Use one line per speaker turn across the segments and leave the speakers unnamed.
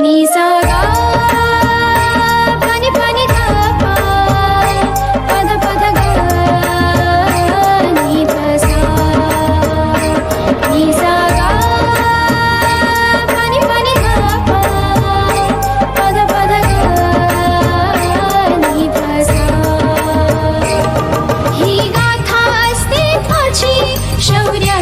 Nisa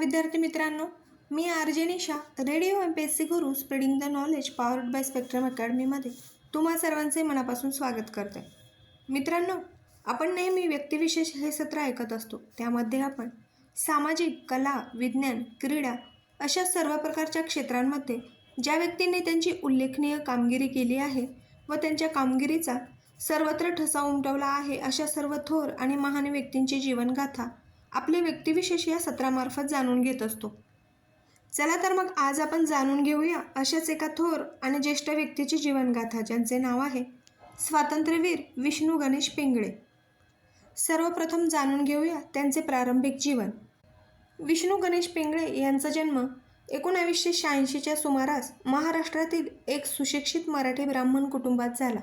विद्यार्थी मित्रांनो मी R J Nisha radio M P S C Guru spreading the knowledge powered by Spectrum अकॅडमीमध्ये तुम्हा सर्वांचे मनापासून स्वागत करते. मित्रांनो आपण नेहमी व्यक्तिविशेष हे सत्र ऐकत असतो. त्यामध्ये आपण सामाजिक कला विज्ञान क्रीडा अशा सर्व प्रकारच्या क्षेत्रांमध्ये ज्या व्यक्तींनी त्यांची उल्लेखनीय कामगिरी केली आहे व त्यांच्या कामगिरीचा सर्वत्र ठसा उमटवला आहे अशा सर्व थोर आणि महान व्यक्तींची जीवनगाथा आपले व्यक्तिविशेष या सत्रामार्फत जाणून घेत असतो. चला तर मग आज आपण जाणून घेऊया अशाच एका थोर आणि ज्येष्ठ व्यक्तीची जीवनगाथा ज्यांचे नाव आहे स्वातंत्र्यवीर विष्णू गणेश पिंगळे. सर्वप्रथम जाणून घेऊया त्यांचे प्रारंभिक जीवन. विष्णू गणेश पिंगळे यांचा जन्म एकोणावीसशे शहाऐंशीच्या सुमारास महाराष्ट्रातील एक सुशिक्षित मराठी ब्राह्मण कुटुंबात झाला.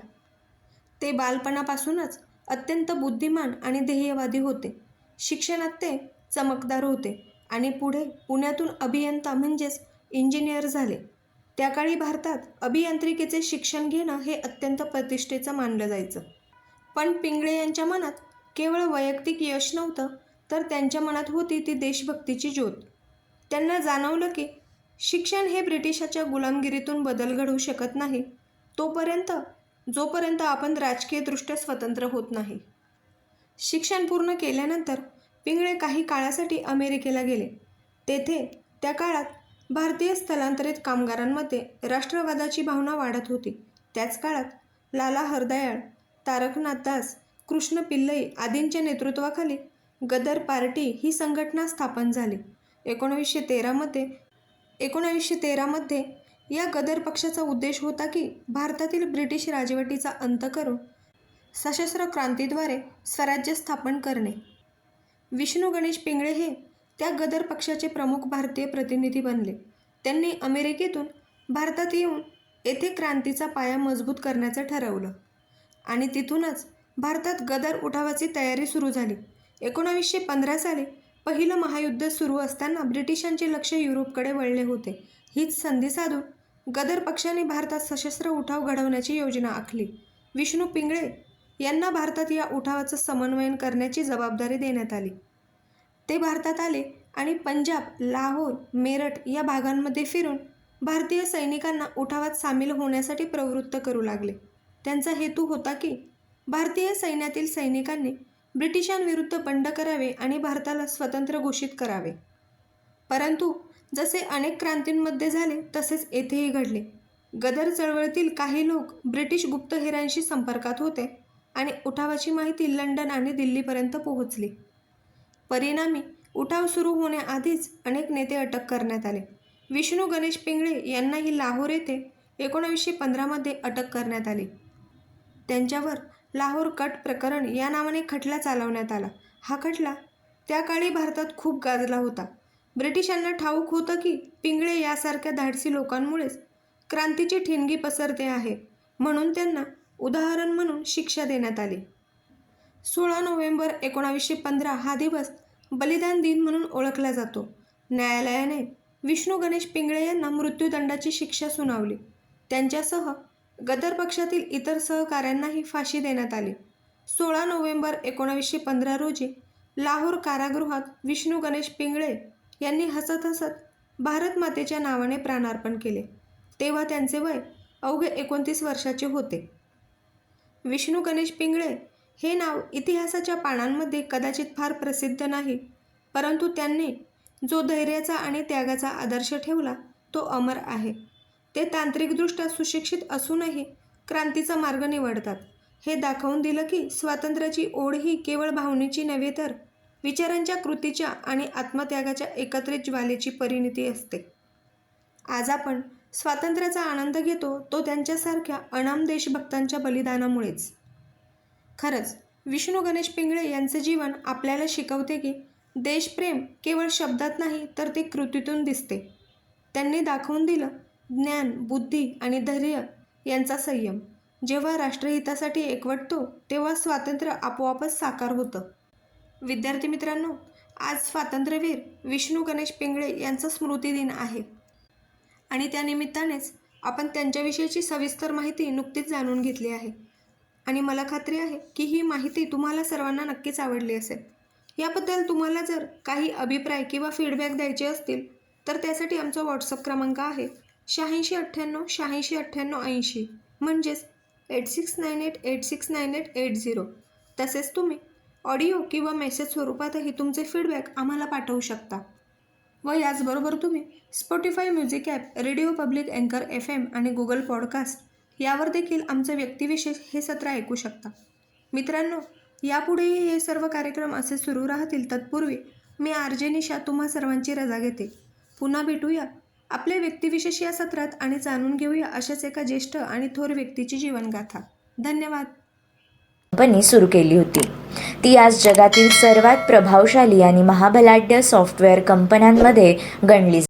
ते बालपणापासूनच अत्यंत बुद्धिमान आणि ध्येयवादी होते. शिक्षणात ते चमकदार होते आणि पुढे पुण्यातून अभियंता म्हणजेच इंजिनियर झाले. त्या काळी भारतात अभियांत्रिकीचे शिक्षण घेणं हे अत्यंत प्रतिष्ठेचं मानलं जायचं. पण पिंगळे यांच्या मनात केवळ वैयक्तिक यश नव्हतं तर त्यांच्या मनात होती ती देशभक्तीची ज्योत. त्यांना जाणवलं की शिक्षण हे ब्रिटिशाच्या गुलामगिरीतून बदल घडवू शकत नाही तोपर्यंत जोपर्यंत आपण राजकीयदृष्ट्या स्वतंत्र होत नाही. शिक्षण पूर्ण केल्यानंतर पिंगळे काही काळासाठी अमेरिकेला गेले. तेथे त्या काळात भारतीय स्थलांतरित कामगारांमध्ये राष्ट्रवादाची भावना वाढत होती. त्याच काळात लाला हरदयाळ तारकनाथ दास कृष्ण पिल्लई आदींच्या नेतृत्वाखाली गदर पार्टी ही संघटना स्थापन झाली. एकोणावीसशे तेरामध्ये एकोणावीसशे तेरामध्ये या गदर पक्षाचा उद्देश होता की भारतातील ब्रिटिश राजवटीचा अंत करून सशस्त्र क्रांतीद्वारे स्वराज्य स्थापन करणे. विष्णू गणेश पिंगळे हे त्या गदर पक्षाचे प्रमुख भारतीय प्रतिनिधी बनले. त्यांनी अमेरिकेतून भारतात येऊन येथे क्रांतीचा पाया मजबूत करण्याचं ठरवलं आणि तिथूनच भारतात गदर उठावाची तयारी सुरू झाली. एकोणावीसशे पंधरा साली पहिलं महायुद्ध सुरू असताना ब्रिटिशांचे लक्ष युरोपकडे वळले होते. हीच संधी साधून गदर पक्षाने भारतात सशस्त्र उठाव घडवण्याची योजना आखली. विष्णू पिंगळे यांना भारतात या उठावाचं समन्वयन करण्याची जबाबदारी देण्यात आली. ते भारतात आले आणि पंजाब लाहोर मेरठ या भागांमध्ये फिरून भारतीय सैनिकांना उठावात सामील होण्यासाठी प्रवृत्त करू लागले. त्यांचा हेतू होता की भारतीय सैन्यातील सैनिकांनी ब्रिटिशांविरुद्ध बंड करावे आणि भारताला स्वतंत्र घोषित करावे. परंतु जसे अनेक क्रांतींमध्ये झाले तसेच येथेही घडले. गदर चळवळीतील काही लोक ब्रिटिश गुप्तहेरांशी संपर्कात होते आणि उठावाची माहिती लंडन आणि दिल्लीपर्यंत पोहोचली. परिणामी उठाव सुरू होण्याआधीच अनेक नेते अटक करण्यात आले. विष्णू गणेश पिंगळे यांनाही लाहोर येथे एकोणावीसशे पंधरामध्ये अटक करण्यात आली. त्यांच्यावर लाहोर कट प्रकरण या नावाने खटला चालवण्यात आला. हा खटला त्या काळी भारतात खूप गाजला होता. ब्रिटिशांना ठाऊक होतं की पिंगळे यासारख्या धाडसी लोकांमुळेच क्रांतीची ठिणगी पसरते आहे. म्हणून त्यांना उदाहरण म्हणून शिक्षा देण्यात आली. सोळा नोव्हेंबर एकोणावीसशे पंधरा हा दिवस बलिदान दिन म्हणून ओळखला जातो. न्यायालयाने विष्णू गणेश पिंगळे यांना मृत्यूदंडाची शिक्षा सुनावली. त्यांच्यासह गदर पक्षातील इतर सहकाऱ्यांनाही फाशी देण्यात आली. सोळा नोव्हेंबर एकोणावीसशे पंधरा रोजी लाहोर कारागृहात विष्णू गणेश पिंगळे यांनी हसत हसत भारत मातेच्या नावाने प्राणार्पण केले. तेव्हा त्यांचे वय अवघे एकोणतीस वर्षाचे होते. विष्णू गणेश पिंगळे हे नाव इतिहासाच्या पानांमध्ये कदाचित फार प्रसिद्ध नाही परंतु त्यांनी जो धैर्याचा आणि त्यागाचा आदर्श ठेवला तो अमर आहे. ते तांत्रिकदृष्ट्या सुशिक्षित असूनही क्रांतीचा मार्ग निवडतात. हे दाखवून दिलं की स्वातंत्र्याची ओढ ही केवळ भावनेची नव्हे तर विचारांच्या कृतीच्या आणि आत्मत्यागाच्या एकत्रित ज्वालेची परिणिती असते. आज आपण स्वातंत्र्याचा आनंद घेतो तो त्यांच्यासारख्या अनाम देशभक्तांच्या बलिदानामुळेच. खरंच विष्णू गणेश पिंगळे यांचे जीवन आपल्याला शिकवते की देशप्रेम केवळ शब्दात नाही तर ते कृतीतून दिसते. त्यांनी दाखवून दिलं ज्ञान बुद्धी आणि धैर्य यांचा संयम. जेव्हा राष्ट्रहितासाठी एकवटतो तेव्हा स्वातंत्र्य आपोआपच साकार होतं. विद्यार्थी मित्रांनो आज स्वातंत्र्यवीर विष्णू गणेश पिंगळे यांचा स्मृतिदिन आहे. आणि त्या निमित्तानेच आपण त्यांच्याविषयीची सविस्तर माहिती नुकतीच जाणून घेतली आहे. आणि मला खात्री आहे की ही माहिती तुम्हाला सर्वांना नक्कीच आवडली असेल. याबद्दल तुम्हाला जर काही अभिप्राय किंवा फीडबॅक द्यायचे असतील तर त्यासाठी आमचा व्हॉट्सअप क्रमांक आहे शहाऐंशी अठ्ठ्याण्णव शहाऐंशी अठ्ठ्याण्णव ऐंशी. म्हणजेच eight six nine eight eight six nine eight eight zero. तसेच तुम्ही ऑडिओ किंवा मेसेज स्वरूपातही तुमचे फीडबॅक आम्हाला पाठवू शकता. व याचबरोबर तुम्ही Spotify music app radio public अँकर एफ एम आणि गुगल पॉडकास्ट यावर देखील आमचं व्यक्तिविशेष हे सत्र ऐकू शकता. मित्रांनो यापुढेही हे सर्व कार्यक्रम असे सुरू राहतील तत्पूर्वी मी आर जे निशा तुम्हा सर्वांची रजा घेते. पुन्हा भेटूया. आपल्या व्यक्तिविशेष या सत्रात आणि जाणून घेऊया अशाच एका ज्येष्ठ आणि थोर व्यक्तीची जीवनगाथा. धन्यवाद.
कंपनी सुरू केली होती. ती आज जगातील सर्वात प्रभावशाली आणि महाबलाढ्य सॉफ्टवेअर कंपन्यांमध्ये गणली